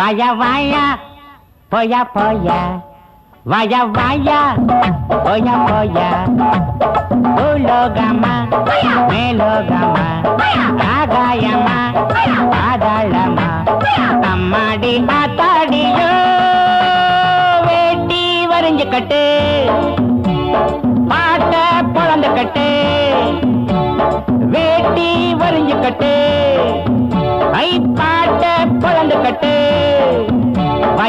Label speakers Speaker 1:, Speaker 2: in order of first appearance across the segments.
Speaker 1: Vaya, vaya, poya, poya. Vaya, vaya, poya, poya. Ulogama, melogama. ஆகாயமா ஆதாளமா அம்மாடி ஆத்தாடியோ. வேட்டி வரைஞ்சு கட்டு. பாட்ட பொழந்த கட்டு.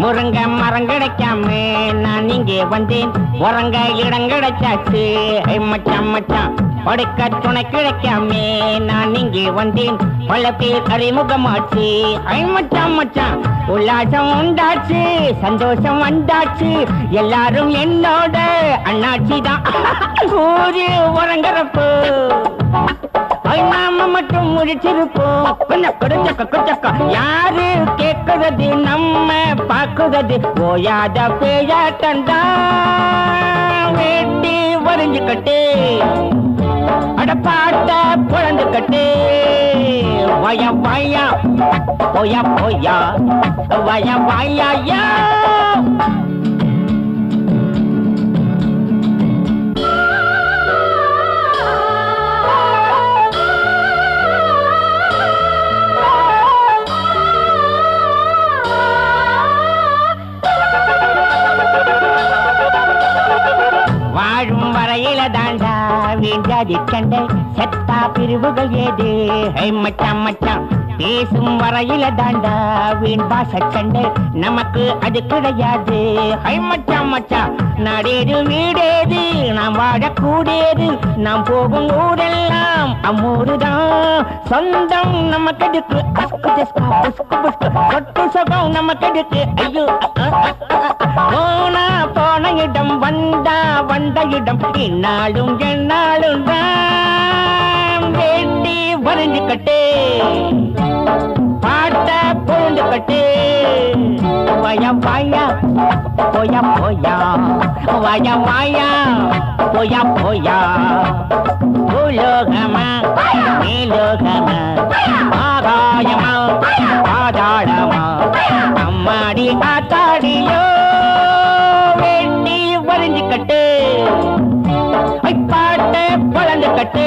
Speaker 1: முருங்க மரம் கிடைக்காம நான் இங்கே வந்தேன். உறங்க இடம் கிடைச்சாச்சு. ஐ மச்சான் மச்சான் படுக்க துணை கிடைக்காம நான் இங்கே வந்தேன். பல பேர் அறிமுகமாச்சு. ஐ மச்சான் மச்சான் உல்லாசம் உண்டாச்சு சந்தோஷம் வந்தாச்சு. எல்லாரும் என்னோட அண்ணாச்சி தான் ஊரு உறங்குறப்போ முழிச்சிருப்போம் முடிச்சிருப்போம் கொஞ்சம் கொடுச்சக்க கொடுச்சக்க யாரு கேட்குறது நம்ம பாக்குறது. ஓயாத பேயாட்டண்டா வேட்டி வரைஞ்சுக்கட்டே. அடப்பாட்ட பொழந்துக்கட்டு வய வாயா. போயா போயா. வய வயா வீண்டாதி கண்டை செத்தா பிரிவுகள் ஏது? ஹை மச்சான் மச்சான் பேசும் வரையில தாண்டா வீண் பாச சண்டை நமக்கு அது கிடையாது. ஹை மச்சான் மச்சான் நாடேது வீடேது நாம் வாழக்கூடியது நாம் போகும் ஊரெல்லாம் அம்மூரு தான் சொந்தம் நமக்கு எதுக்கு சொட்டு சுகம் நமக்கு எதுக்கு ஐயோ அ, போனா போன இடம் வந்தா வந்த இடம் இந்நாளும் என்னாலும் புரிஞ்சு கட்டே பாட்ட புரிஞ்சு கட்டே வாயா வாயா போயா போயா. வாயா வாயா போயா போயா. பூலோகமா நீலோகமா ஆகாயமா பாதாளமா. அம்மாடி ஆத்தாடியோ வெட்டி வரைஞ்சு கட்டு பாட்ட பழந்து கட்டு